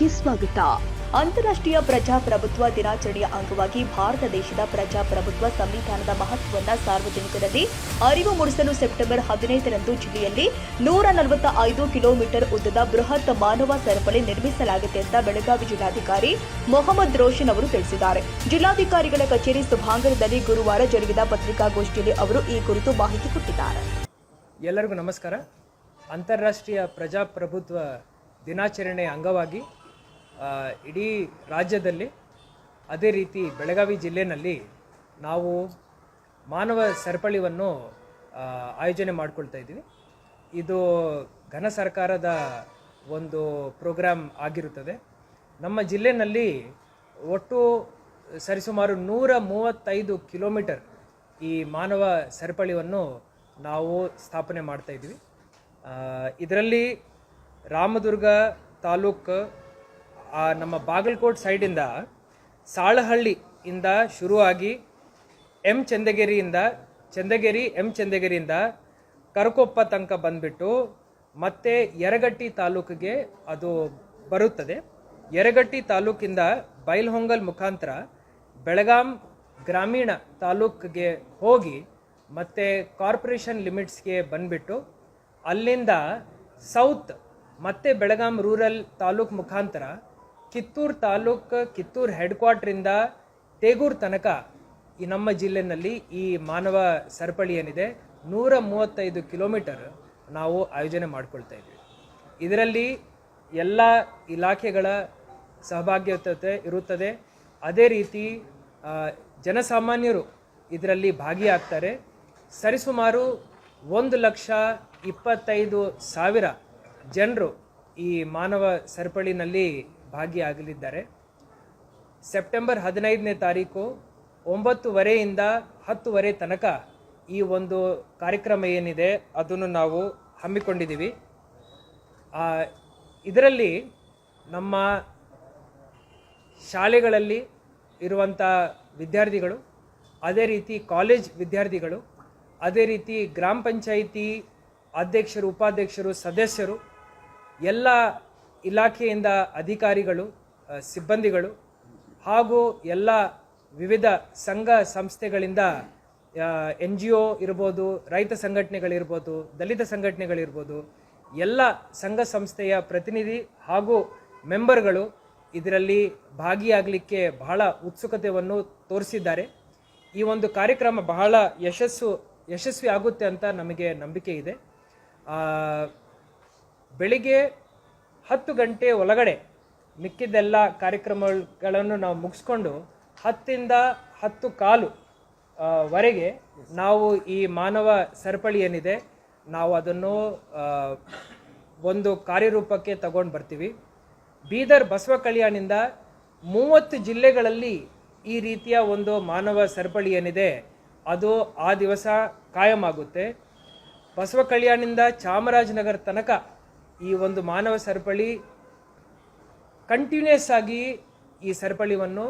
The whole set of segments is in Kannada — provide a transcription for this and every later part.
ನ್ಯೂಸ್ಗೆ ಸ್ವಾಗತ. ಅಂತಾರಾಷ್ಟ್ರೀಯ ಪ್ರಜಾಪ್ರಭುತ್ವ ದಿನಾಚರಣೆಯ ಅಂಗವಾಗಿ ಭಾರತ ದೇಶದ ಪ್ರಜಾಪ್ರಭುತ್ವ ಸಂವಿಧಾನದ ಮಹತ್ವವನ್ನು ಸಾರ್ವಜನಿಕರಲ್ಲಿ ಅರಿವು ಮೂಡಿಸಲು ಸೆಪ್ಟೆಂಬರ್ ಹದಿನೈದರಂದು ಜಿಲ್ಲೆಯಲ್ಲಿ ನೂರ ನಲವತ್ತ ಐದು ಕಿಲೋಮೀಟರ್ ಉದ್ದದ ಬೃಹತ್ ಮಾನವ ಸರಪಳಿ ನಿರ್ಮಿಸಲಾಗಿದೆ ಅಂತ ಬೆಳಗಾವಿ ಜಿಲ್ಲಾಧಿಕಾರಿ ಮೊಹಮ್ಮದ್ ರೋಷನ್ ಅವರು ತಿಳಿಸಿದ್ದಾರೆ. ಜಿಲ್ಲಾಧಿಕಾರಿಗಳ ಕಚೇರಿ ಸಭಾಂಗಣದಲ್ಲಿ ಗುರುವಾರ ಜರುಗಿದ ಪತ್ರಿಕಾಗೋಷ್ಠಿಯಲ್ಲಿ ಅವರು ಈ ಕುರಿತು ಮಾಹಿತಿ ಕೊಟ್ಟಿದ್ದಾರೆ. ಎಲ್ಲರಿಗೂ ನಮಸ್ಕಾರ. ಅಂತಾರಾಷ್ಟ್ರೀಯ ಪ್ರಜಾಪ್ರಭುತ್ವ ದಿನಾಚರಣೆ ಅಂಗವಾಗಿ ಇಡೀ ರಾಜ್ಯದಲ್ಲಿ ಅದೇ ರೀತಿ ಬೆಳಗಾವಿ ಜಿಲ್ಲೆಯಲ್ಲಿ ನಾವು ಮಾನವ ಸರಪಳಿಯನ್ನು ಆಯೋಜನೆ ಮಾಡ್ಕೊಳ್ತಾ ಇದ್ದೀವಿ. ಇದು ಘನ ಸರ್ಕಾರದ ಒಂದು ಪ್ರೋಗ್ರಾಮ್ ಆಗಿರುತ್ತದೆ. ನಮ್ಮ ಜಿಲ್ಲೆಯಲ್ಲಿ ಒಟ್ಟು ಸರಿಸುಮಾರು ನೂರ ಮೂವತ್ತೈದು ಕಿಲೋಮೀಟರ್ ಈ ಮಾನವ ಸರಪಳಿಯನ್ನು ನಾವು ಸ್ಥಾಪನೆ ಮಾಡ್ತಾ ಇದ್ವಿ ಇದರಲ್ಲಿ ರಾಮದುರ್ಗ ತಾಲೂಕು ನಮ್ಮ ಬಾಗಲಕೋಟ್ ಸೈಡಿಂದ ಸಾಳಹಳ್ಳಿಯಿಂದ ಶುರುವಾಗಿ ಎಂ ಚಂದಗಿರಿಯಿಂದ, ಚಂದಗಿರಿ, ಎಂ ಚಂದಗಿರಿಯಿಂದ ಕರಕೊಪ್ಪ ತನಕ ಬಂದ್ಬಿಟ್ಟು ಮತ್ತೆ ಯರಗಟ್ಟಿ ತಾಲೂಕಿಗೆ ಅದು ಬರುತ್ತದೆ. ಯರಗಟ್ಟಿ ತಾಲೂಕಿಂದ ಬೈಲ್ಹೊಂಗಲ್ ಮುಖಾಂತರ ಬೆಳಗಾಂ ಗ್ರಾಮೀಣ ತಾಲೂಕಿಗೆ ಹೋಗಿ ಮತ್ತೆ ಕಾರ್ಪೊರೇಷನ್ ಲಿಮಿಟ್ಸ್ಗೆ ಬಂದ್ಬಿಟ್ಟು ಅಲ್ಲಿಂದ ಸೌತ್ ಮತ್ತೆ ಬೆಳಗಾಂ ರೂರಲ್ ತಾಲೂಕು ಮುಖಾಂತರ ಕಿತ್ತೂರು ತಾಲೂಕು ಕಿತ್ತೂರು ಹೆಡ್ ಕ್ವಾರ್ಟ್ರಿಂದ ತೇಗೂರು ತನಕ ಈ ನಮ್ಮ ಜಿಲ್ಲೆನಲ್ಲಿ ಈ ಮಾನವ ಸರಪಳಿ ಏನಿದೆ, ನೂರ ಮೂವತ್ತೈದು ಕಿಲೋಮೀಟರ್ ನಾವು ಆಯೋಜನೆ ಮಾಡ್ಕೊಳ್ತಾ ಇದ್ದೀವಿ ಇದರಲ್ಲಿ ಎಲ್ಲ ಇಲಾಖೆಗಳ ಸಹಭಾಗ್ಯತೆ ಇರುತ್ತದೆ. ಅದೇ ರೀತಿ ಜನಸಾಮಾನ್ಯರು ಇದರಲ್ಲಿ ಭಾಗಿಯಾಗ್ತಾರೆ. ಸರಿಸುಮಾರು ಒಂದು ಲಕ್ಷ ಇಪ್ಪತ್ತೈದು ಸಾವಿರ ಜನರು ಈ ಮಾನವ ಸರಪಳಿನಲ್ಲಿ ಭಾಗಿಯಾಗಲಿದ್ದಾರೆ ಸೆಪ್ಟೆಂಬರ್ ಹದಿನೈದನೇ ತಾರೀಕು ಒಂಬತ್ತುವರೆಯಿಂದ ಹತ್ತುವರೆ ತನಕ ಈ ಒಂದು ಕಾರ್ಯಕ್ರಮ ಏನಿದೆ ಅದನ್ನು ನಾವು ಹಮ್ಮಿಕೊಂಡಿದ್ದೀವಿ. ಇದರಲ್ಲಿ ನಮ್ಮ ಶಾಲೆಗಳಲ್ಲಿ ಇರುವಂಥ ವಿದ್ಯಾರ್ಥಿಗಳು, ಅದೇ ರೀತಿ ಕಾಲೇಜ್ ವಿದ್ಯಾರ್ಥಿಗಳು, ಅದೇ ರೀತಿ ಗ್ರಾಮ ಪಂಚಾಯಿತಿ ಅಧ್ಯಕ್ಷರು, ಉಪಾಧ್ಯಕ್ಷರು, ಸದಸ್ಯರು, ಎಲ್ಲ ಇಲಾಖೆಯಿಂದ ಅಧಿಕಾರಿಗಳು ಸಿಬ್ಬಂದಿಗಳು ಹಾಗೂ ಎಲ್ಲ ವಿವಿಧ ಸಂಘ ಸಂಸ್ಥೆಗಳಿಂದ ಎನ್ ಜಿ ಒ ಇರ್ಬೋದು, ರೈತ ಸಂಘಟನೆಗಳಿರ್ಬೋದು, ದಲಿತ ಸಂಘಟನೆಗಳಿರ್ಬೋದು, ಎಲ್ಲ ಸಂಘ ಸಂಸ್ಥೆಯ ಪ್ರತಿನಿಧಿ ಹಾಗೂ ಮೆಂಬರ್ಗಳು ಇದರಲ್ಲಿ ಭಾಗಿಯಾಗಲಿಕ್ಕೆ ಬಹಳ ಉತ್ಸುಕತೆಯನ್ನು ತೋರಿಸಿದ್ದಾರೆ. ಈ ಒಂದು ಕಾರ್ಯಕ್ರಮ ಬಹಳ ಯಶಸ್ಸು ಯಶಸ್ವಿ ಆಗುತ್ತೆ ಅಂತ ನಮಗೆ ನಂಬಿಕೆ ಇದೆ. ಬೆಳಿಗ್ಗೆ ಹತ್ತು ಗಂಟೆ ಒಳಗಡೆ ಮಿಕ್ಕಿದ್ದೆಲ್ಲ ಕಾರ್ಯಕ್ರಮಗಳನ್ನು ನಾವು ಮುಗಿಸ್ಕೊಂಡು ಹತ್ತಿಂದ ಹತ್ತು ಕಾಲು ವರೆಗೆ ನಾವು ಈ ಮಾನವ ಸರಪಳಿ ಏನಿದೆ, ನಾವು ಅದನ್ನು ಒಂದು ಕಾರ್ಯರೂಪಕ್ಕೆ ತಗೊಂಡು ಬರ್ತೀವಿ. ಬೀದರ್ ಬಸವ ಕಲ್ಯಾಣಿಂದ ಮೂವತ್ತು ಜಿಲ್ಲೆಗಳಲ್ಲಿ ಈ ರೀತಿಯ ಒಂದು ಮಾನವ ಸರಪಳಿ ಏನಿದೆ, ಅದು ಆ ದಿವಸ ಕಾಯಂ ಆಗುತ್ತೆ. ಬಸವ ಕಲ್ಯಾಣಿಂದ ಚಾಮರಾಜನಗರ ತನಕ ಈ ಒಂದು ಮಾನವ ಸರಪಳಿ ಕಂಟಿನ್ಯೂಸ್ ಆಗಿ ಈ ಸರಪಳಿವನ್ನು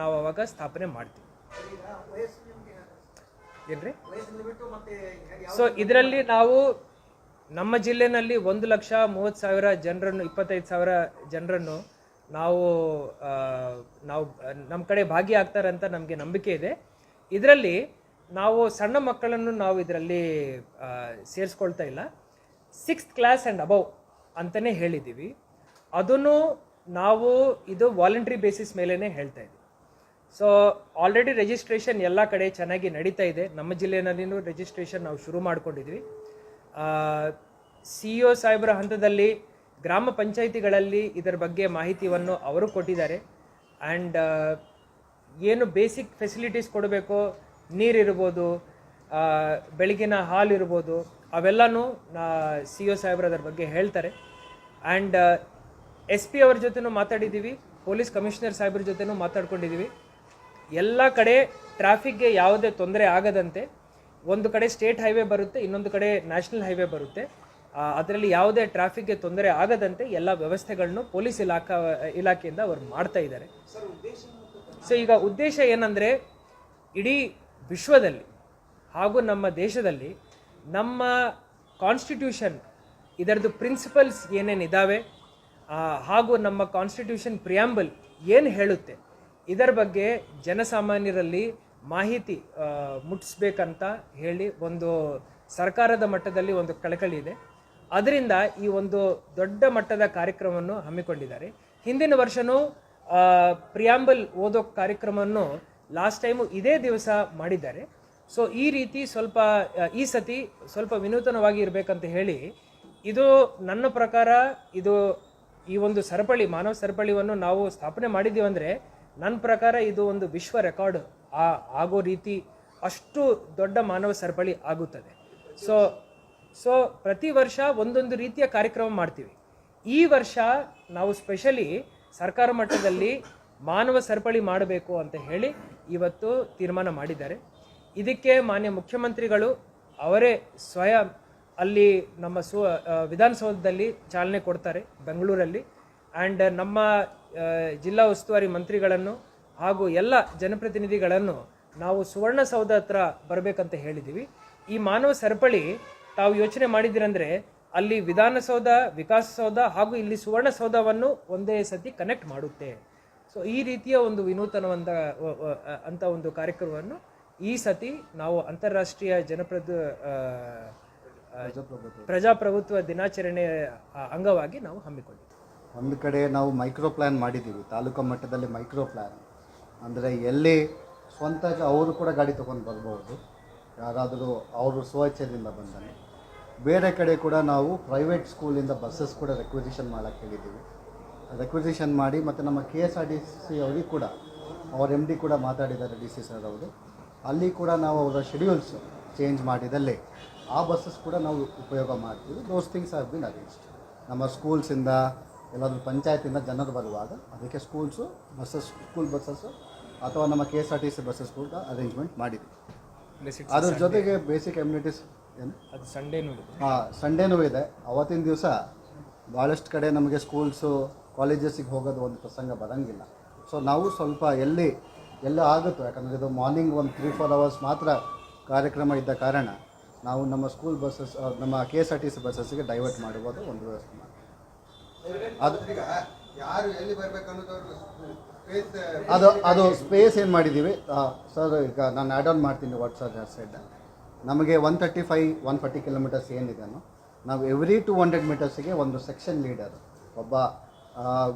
ನಾವು ಅವಾಗ ಸ್ಥಾಪನೆ ಮಾಡ್ತೀವಿ. ಏನ್ರಿ? ಸೊ ಇದರಲ್ಲಿ ನಾವು ನಮ್ಮ ಜಿಲ್ಲೆನಲ್ಲಿ ಒಂದು ಲಕ್ಷ ಮೂವತ್ತು ಸಾವಿರ ಜನರನ್ನು, ಇಪ್ಪತ್ತೈದು ಸಾವಿರ ಜನರನ್ನು ನಾವು ನಾವು, ನಮ್ಮ ಕಡೆ ಭಾಗಿಯಾಗ್ತಾರೆ ಅಂತ ನಮಗೆ ನಂಬಿಕೆ ಇದೆ. ಇದರಲ್ಲಿ ನಾವು ಸಣ್ಣ ಮಕ್ಕಳನ್ನು ನಾವು ಇದರಲ್ಲಿ ಸೇರಿಸ್ಕೊಳ್ತಾ ಇಲ್ಲ. ಸಿಕ್ಸ್ತ್ ಕ್ಲಾಸ್ ಆ್ಯಂಡ್ ಅಬವ್ ಅಂತಲೇ ಹೇಳಿದ್ದೀವಿ. ಅದನ್ನು ನಾವು ಇದು ವಾಲಂಟ್ರಿ ಬೇಸಿಸ್ ಮೇಲೇ ಹೇಳ್ತಾ ಇದ್ದೀವಿ. ಸೊ ಆಲ್ರೆಡಿ ರಿಜಿಸ್ಟ್ರೇಷನ್ ಎಲ್ಲ ಕಡೆ ಚೆನ್ನಾಗಿ ನಡೀತಾ ಇದೆ. ನಮ್ಮ ಜಿಲ್ಲೆಯಲ್ಲಿನೂ ರಿಜಿಸ್ಟ್ರೇಷನ್ ನಾವು ಶುರು ಮಾಡ್ಕೊಂಡಿದ್ವಿ ಸಿ ಒ ಸಾಹೇಬರ ಹಂತದಲ್ಲಿ ಗ್ರಾಮ ಪಂಚಾಯಿತಿಗಳಲ್ಲಿ ಇದರ ಬಗ್ಗೆ ಮಾಹಿತಿಯನ್ನು ಅವರು ಕೊಟ್ಟಿದ್ದಾರೆ. ಆ್ಯಂಡ್ ಏನು ಬೇಸಿಕ್ ಫೆಸಿಲಿಟೀಸ್ ಕೊಡಬೇಕು ನೀರಿರ್ಬೋದು ಬೆಳಗಿನ ಹಾಲು ಇರ್ಬೋದು, ಅವೆಲ್ಲನೂ ಸಿ ಒ ಸಾಹೇಬ್ರು ಅದರ ಬಗ್ಗೆ ಹೇಳ್ತಾರೆ. ಆ್ಯಂಡ್ ಎಸ್ ಪಿ ಅವ್ರ ಜೊತೆನೂ ಮಾತಾಡಿದ್ದೀವಿ, ಪೊಲೀಸ್ ಕಮಿಷನರ್ ಸಾಹೇಬ್ರ ಜೊತೆನೂ ಮಾತಾಡ್ಕೊಂಡಿದ್ದೀವಿ. ಎಲ್ಲ ಕಡೆ ಟ್ರಾಫಿಕ್ಗೆ ಯಾವುದೇ ತೊಂದರೆ ಆಗದಂತೆ ಒಂದು ಕಡೆ ಸ್ಟೇಟ್ ಹೈವೇ ಬರುತ್ತೆ, ಇನ್ನೊಂದು ಕಡೆ ನ್ಯಾಷನಲ್ ಹೈವೇ ಬರುತ್ತೆ. ಅದರಲ್ಲಿ ಯಾವುದೇ ಟ್ರಾಫಿಕ್ಗೆ ತೊಂದರೆ ಆಗದಂತೆ ಎಲ್ಲ ವ್ಯವಸ್ಥೆಗಳನ್ನು ಪೊಲೀಸ್ ಇಲಾಖಾ, ಇಲಾಖೆಯಿಂದ ಅವರು ಮಾಡ್ತಾ ಇದ್ದಾರೆ. ಸೊ ಈಗ ಉದ್ದೇಶ ಏನಂದರೆ, ಇಡೀ ವಿಶ್ವದಲ್ಲಿ ಹಾಗೂ ನಮ್ಮ ದೇಶದಲ್ಲಿ ನಮ್ಮ ಕಾನ್ಸ್ಟಿಟ್ಯೂಷನ್ ಇದರದ್ದು ಪ್ರಿನ್ಸಿಪಲ್ಸ್ ಏನೇನಿದ್ದಾವೆ ಹಾಗೂ ನಮ್ಮ ಕಾನ್ಸ್ಟಿಟ್ಯೂಷನ್ ಪ್ರಿಯಾಂಬಲ್ ಏನು ಹೇಳುತ್ತೆ? ಇದರ ಬಗ್ಗೆ ಜನಸಾಮಾನ್ಯರಲ್ಲಿ ಮಾಹಿತಿ ಮುಟ್ಟಿಸ್ಬೇಕಂತ ಹೇಳಿ ಒಂದು ಸರ್ಕಾರದ ಮಟ್ಟದಲ್ಲಿ ಒಂದು ಕಳಕಳಿ ಇದೆ. ಅದರಿಂದ ಈ ಒಂದು ದೊಡ್ಡ ಮಟ್ಟದ ಕಾರ್ಯಕ್ರಮವನ್ನು ಹಮ್ಮಿಕೊಂಡಿದ್ದಾರೆ. ಹಿಂದಿನ ವರ್ಷನೂ ಪ್ರಿಯಾಂಬಲ್ ಓದೋ ಕಾರ್ಯಕ್ರಮವನ್ನು ಲಾಸ್ಟ್ ಟೈಮು ಇದೇ ದಿವಸ ಮಾಡಿದ್ದಾರೆ. ಸೊ ಈ ರೀತಿ ಸ್ವಲ್ಪ ಈ ಸತಿ ಸ್ವಲ್ಪ ವಿನೂತನವಾಗಿ ಇರಬೇಕಂತ ಹೇಳಿ ಇದು ನನ್ನ ಪ್ರಕಾರ ಇದು ಈ ಒಂದು ಸರಪಳಿ, ಮಾನವ ಸರಪಳಿಯನ್ನು ನಾವು ಸ್ಥಾಪನೆ ಮಾಡಿದ್ದೀವಿ ಅಂದರೆ ನನ್ನ ಪ್ರಕಾರ ಇದು ಒಂದು ವಿಶ್ವ ರೆಕಾರ್ಡ್ ಆ, ಆಗೋ ರೀತಿ ಅಷ್ಟು ದೊಡ್ಡ ಮಾನವ ಸರಪಳಿ ಆಗುತ್ತದೆ. ಸೊ ಸೊ ಪ್ರತಿ ವರ್ಷ ಒಂದೊಂದು ರೀತಿಯ ಕಾರ್ಯಕ್ರಮ ಮಾಡ್ತೀವಿ. ಈ ವರ್ಷ ನಾವು ಸ್ಪೆಷಲಿ ಸರ್ಕಾರ ಮಟ್ಟದಲ್ಲಿ ಮಾನವ ಸರಪಳಿ ಮಾಡಬೇಕು ಅಂತ ಹೇಳಿ ಇವತ್ತು ತೀರ್ಮಾನ ಮಾಡಿದ್ದಾರೆ. ಇದಕ್ಕೆ ಮಾನ್ಯ ಮುಖ್ಯಮಂತ್ರಿಗಳು ಅವರೇ ಸ್ವಯಂ ಅಲ್ಲಿ ನಮ್ಮ ಸು ವಿಧಾನಸೌಧದಲ್ಲಿ ಚಾಲನೆ ಕೊಡ್ತಾರೆ ಬೆಂಗಳೂರಲ್ಲಿ. ಆ್ಯಂಡ್ ನಮ್ಮ ಜಿಲ್ಲಾ ಉಸ್ತುವಾರಿ ಮಂತ್ರಿಗಳನ್ನು ಹಾಗೂ ಎಲ್ಲ ಜನಪ್ರತಿನಿಧಿಗಳನ್ನು ನಾವು ಸುವರ್ಣಸೌಧ ಹತ್ರ ಬರಬೇಕಂತ ಹೇಳಿದ್ದೀವಿ ಈ ಮಾನವ ಸರಪಳಿ ತಾವು ಯೋಚನೆ ಮಾಡಿದಿರಂದರೆ ಅಲ್ಲಿ ವಿಧಾನಸೌಧ ವಿಕಾಸಸೌಧ ಹಾಗೂ ಇಲ್ಲಿ ಸುವರ್ಣಸೌಧವನ್ನು ಒಂದೇ ಸತಿ ಕನೆಕ್ಟ್ ಮಾಡುತ್ತೆ. ಸೊ ಈ ರೀತಿಯ ಒಂದು ವಿನೂತನವಂತ ಅಂತ ಒಂದು ಕಾರ್ಯಕ್ರಮವನ್ನು ಈ ಸತಿ ನಾವು ಅಂತಾರಾಷ್ಟ್ರೀಯ ಆ, ಪ್ರಜಾಪ್ರಭುತ್ವ. ದಿನಾಚರಣೆ ಅಂಗವಾಗಿ ನಾವು ಹಮ್ಮಿಕೊಂಡಿದ್ದೀವಿ ಒಂದು ಕಡೆ ನಾವು ಮೈಕ್ರೋ ಪ್ಲ್ಯಾನ್ ಮಾಡಿದ್ದೀವಿ ತಾಲೂಕು ಮಟ್ಟದಲ್ಲಿ ಮೈಕ್ರೋ ಪ್ಲ್ಯಾನ್ ಅಂದರೆ ಎಲ್ಲಿ ಸ್ವಂತ ಅವರು ಕೂಡ ಗಾಡಿ ತೊಗೊಂಡು ಬರ್ಬೋದು. ಯಾರಾದರೂ ಅವರು ಸ್ವಚ್ಛದಿಂದ ಬಂದರೆ ಬೇರೆ ಕಡೆ ಕೂಡ ನಾವು ಪ್ರೈವೇಟ್ ಸ್ಕೂಲಿಂದ ಬಸ್ಸಸ್ ಕೂಡ ರೆಕ್ವಿಸಿಷನ್ ಮಾಡೋಕ್ಕೆ ಹೇಳಿದ್ದೀವಿ. ರೆಕ್ವಿಸಿಷನ್ ಮಾಡಿ ಮತ್ತು ನಮ್ಮ K S R D C ಅವರಿಗೆ ಕೂಡ ಅವರ ಎಂ ಡಿ ಕೂಡ ಮಾತಾಡಿದ್ದಾರೆ ಡಿ ಸಿ ಸರ್ ಅವರು. ಅಲ್ಲಿ ಕೂಡ ನಾವು ಅವರ ಶೆಡ್ಯೂಲ್ಸ್ ಚೇಂಜ್ ಮಾಡಿದಲ್ಲಿ ಆ ಬಸ್ಸಸ್ ಕೂಡ ನಾವು ಉಪಯೋಗ ಮಾಡ್ತೀವಿ. Those things have been arranged ನಮ್ಮ ಸ್ಕೂಲ್ಸಿಂದ ಎಲ್ಲಾದರೂ ಪಂಚಾಯತಿಂದ ಜನರು ಬರುವಾಗ ಅದಕ್ಕೆ ಸ್ಕೂಲ್ಸು ಬಸ್ಸಸ್ ಸ್ಕೂಲ್ ಬಸ್ಸಸ್ಸು ಅಥವಾ ನಮ್ಮ K S R T C buses ಕೂಡ ಅರೇಂಜ್ಮೆಂಟ್ ಮಾಡಿದ್ವಿ. ಅದ್ರ ಜೊತೆಗೆ ಬೇಸಿಕ್ ಎಮ್ಯುನಿಟೀಸ್ ಏನು? ಅದು ಸಂಡೇನೂ ಇದೆ. ಹಾಂ ಸಂಡೇನೂ ಇದೆ. ಅವತ್ತಿನ ದಿವಸ ಭಾಳಷ್ಟು ಕಡೆ ನಮಗೆ ಸ್ಕೂಲ್ಸು ಕಾಲೇಜಸ್ಸಿಗೆ ಹೋಗೋದು ಒಂದು ಪ್ರಸಂಗ ಬರೋಂಗಿಲ್ಲ. ಸೊ ನಾವು ಸ್ವಲ್ಪ ಎಲ್ಲಿ ಎಲ್ಲ ಆಗುತ್ತೋ ಯಾಕಂದರೆ ಇದು ಮಾರ್ನಿಂಗ್ ಒಂದು ತ್ರೀ ಫೋರ್ ಅವರ್ಸ್ ಮಾತ್ರ ಕಾರ್ಯಕ್ರಮ ಇದ್ದ ಕಾರಣ ನಾವು ನಮ್ಮ ಸ್ಕೂಲ್ ಬಸ್ಸಸ್ ನಮ್ಮ K S R T C ಬಸ್ಸಸ್ಸಿಗೆ divert ಮಾಡುವುದು ಒಂದು ವ್ಯವಸ್ಥೆ ಅದು ಅದು ಅದು ಸ್ಪೇಸ್ ಏನು ಮಾಡಿದ್ದೀವಿ? ಸರ್ ಈಗ ನಾನು ಆ್ಯಡ್ ಆನ್ ಮಾಡ್ತೀನಿ ವಾಟ್ಸಪ್ ಸೈಡ್ ನಮಗೆ one thirty five one forty kilometres ಏನಿದೆಯೋ ನಾವು ಎವ್ರಿ ಟು ಹಂಡ್ರೆಡ್ ಮೀಟರ್ಸಿಗೆ ಒಂದು ಸೆಕ್ಷನ್ ಲೀಡರ್ ಒಬ್ಬ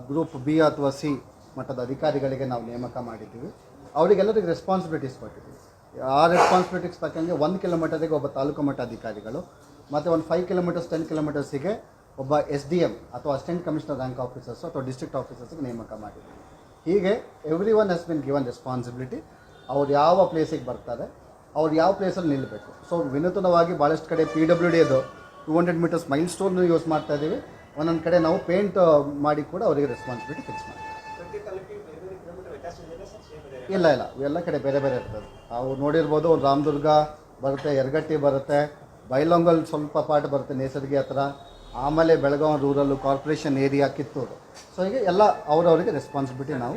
ಗ್ರೂಪ್ ಬಿ ಅಥವಾ ಸಿ ಮಟ್ಟದ ಅಧಿಕಾರಿಗಳಿಗೆ ನಾವು ನೇಮಕ ಮಾಡಿದ್ದೀವಿ. ಅವರಿಗೆಲ್ಲರಿಗೆ ರೆಸ್ಪಾನ್ಸಿಬಿಲಿಟೀಸ್ ಕೊಟ್ಟಿದ್ದೀವಿ. ಆ ರೆಸ್ಪಾನ್ಸಿಬಿಲಿಟೀಸ್ ತಕ್ಕಂಗೆ ಒಂದು ಕಿಲೋಮೀಟರಿಗೆ ಒಬ್ಬ ತಾಲೂಕು ಮಟ್ಟ ಅಧಿಕಾರಿಗಳು ಮತ್ತು ಒಂದು ಫೈವ್ ಕಿಲೋಮೀಟರ್ಸ್ ಟೆನ್ ಕಿಲೋಮೀಟರ್ಸಿಗೆ ಒಬ್ಬ ಎಸ್ ಡಿ ಎಂ ಅಥವಾ ಅಸಿಸ್ಟೆಂಟ್ ಕಮಿಷನರ್ ರ್ಯಾಂಕ್ ಆಫೀಸರ್ಸ್ ಅಥವಾ ಡಿಸ್ಟ್ರಿಕ್ಟ್ ಆಫೀಸರ್ಸ್ಗೆ ನೇಮಕ ಮಾಡಿದ್ದೀವಿ ಹೀಗೆ every one has been given responsibility ಅವ್ರು ಯಾವ ಪ್ಲೇಸಿಗೆ ಬರ್ತಾರೆ, ಅವ್ರು ಯಾವ ಪ್ಲೇಸಲ್ಲಿ ನಿಲ್ಲಬೇಕು ಸೊ ವಿನೂತನವಾಗಿ ಭಾಳಷ್ಟು ಕಡೆ ಪಿ ಡಬ್ಲ್ಯೂ ಡಿ ಅದು two hundred metres milestone use ಮಾಡ್ತಾ ಇದ್ದೀವಿ ಒಂದೊಂದು ಕಡೆ ನಾವು ಪೇಂಟ್ ಮಾಡಿ ಕೂಡ ಅವರಿಗೆ ರೆಸ್ಪಾನ್ಸಿಬಿಲಿಟಿ ಫಿಕ್ಸ್ ಮಾಡ್ತೀವಿ. ಇಲ್ಲ ಇಲ್ಲ ಎಲ್ಲ ಕಡೆ ಬೇರೆ ಬೇರೆ ಇರ್ತದೆ. ನಾವು ನೋಡಿರ್ಬೋದು ರಾಮದುರ್ಗ ಬರುತ್ತೆ ಯರಗಟ್ಟಿ ಬರುತ್ತೆ ಬೈಲೊಂಗಲ್ ಸ್ವಲ್ಪ ಪಾರ್ಟ್ ಬರುತ್ತೆ ನೇಸರ್ಗಿ ಹತ್ರ. ಆಮೇಲೆ Belagavi rural corporation area Kittur. So ಹೀಗೆ ಎಲ್ಲ ಅವರವರಿಗೆ ರೆಸ್ಪಾನ್ಸಿಬಿಲಿಟಿ ನಾವು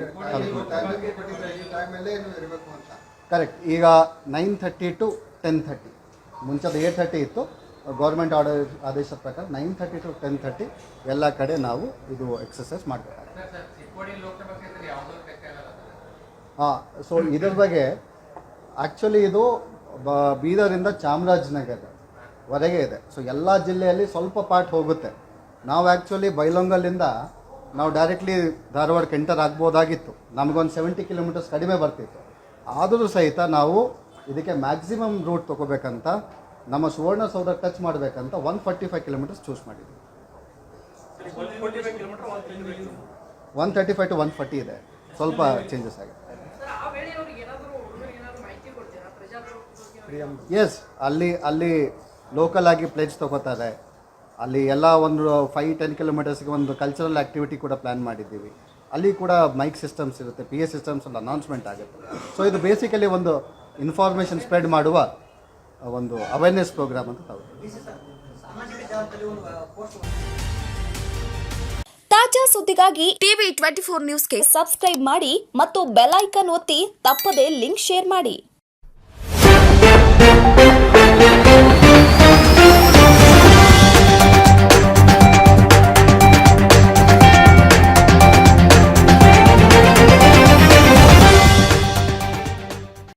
ಕರೆಕ್ಟ್ ಈಗ nine thirty to ten thirty ಮುಂಚೆದು eight thirty ಇತ್ತು. ಗೌರ್ಮೆಂಟ್ ಆರ್ಡರ್ ಆದೇಶದ ಪ್ರಕಾರ nine thirty to ten thirty ಎಲ್ಲ ಕಡೆ ನಾವು ಇದು ಎಕ್ಸಸೈಸ್ ಮಾಡಬೇಕಾಗುತ್ತೆ. ಹಾಂ ಸೊ ಇದ್ರ ಬಗ್ಗೆ ಆ್ಯಕ್ಚುಲಿ ಇದು ಬ- ಬೀದರಿಂದ ಚಾಮರಾಜನಗರ ವರೆಗೆ ಇದೆ. ಸೊ ಎಲ್ಲ ಜಿಲ್ಲೆಯಲ್ಲಿ ಸ್ವಲ್ಪ ಪಾರ್ಟ್ ಹೋಗುತ್ತೆ. ನಾವು ಆ್ಯಕ್ಚುಲಿ ಬೈಲೊಂಗಲ್ಲಿಂದ ನಾವು ಡೈರೆಕ್ಟ್ಲಿ ಧಾರವಾಡಕ್ಕೆ ಎಂಟರ್ ಆಗ್ಬೋದಾಗಿತ್ತು. ನಮಗೊಂದು ಸೆವೆಂಟಿ ಕಿಲೋಮೀಟರ್ಸ್ ಕಡಿಮೆ ಬರ್ತಿತ್ತು. ಆದರೂ ಸಹಿತ ನಾವು ಇದಕ್ಕೆ ಮ್ಯಾಕ್ಸಿಮಮ್ ರೂಟ್ ತೊಗೋಬೇಕಂತ ನಮ್ಮ ಸುವರ್ಣಸೌಧ ಟಚ್ ಮಾಡಬೇಕಂತ one forty five kilometres choose ಮಾಡಿದ್ವಿ one thirty five to one forty ಇದೆ. ಸ್ವಲ್ಪ ಚೇಂಜಸ್ ಆಗಿದೆ. ಎಸ್ ಅಲ್ಲಿ ಅಲ್ಲಿ ಲೋಕಲ್ ಆಗಿ ಪ್ಲೇಸ್ ತಗೋತಾರೆ. ಅಲ್ಲಿ ಎಲ್ಲ ಒಂದು ಫೈವ್ ಟೆನ್ ಕಿಲೋಮೀಟರ್ಸ್ಗೆ ಒಂದು ಕಲ್ಚರಲ್ ಆ್ಯಕ್ಟಿವಿಟಿ ಕೂಡ ಪ್ಲ್ಯಾನ್ ಮಾಡಿದ್ದೀವಿ. ಅಲ್ಲಿ ಕೂಡ ಮೈಕ್ ಸಿಸ್ಟಮ್ಸ್ ಇರುತ್ತೆ ಪಿ ಎಸ್ ಸಿಸ್ಟಮ್ಸ್ ಒಂದು ಅನೌನ್ಸ್ಮೆಂಟ್ ಆಗುತ್ತೆ. ಸೊ ಇದು ಬೇಸಿಕಲಿ ಒಂದು ಇನ್ಫಾರ್ಮೇಷನ್ ಸ್ಪ್ರೆಡ್ ಮಾಡುವ ಒಂದು ಅವೇರ್ನೆಸ್ ಪ್ರೋಗ್ರಾಮ್ ಅಂತ ತಾವು ತಾಜಾ ಸುದ್ದಿಗಾಗಿ ಟಿವಿ ಟ್ವೆಂಟಿ ಫೋರ್ ನ್ಯೂಸ್ಗೆ ಸಬ್ಸ್ಕ್ರೈಬ್ ಮಾಡಿ ಮತ್ತು ಬೆಲ್ ಐಕನ್ ಒತ್ತಿ ತಪ್ಪದೇ ಲಿಂಕ್ ಶೇರ್ ಮಾಡಿ. Thank you.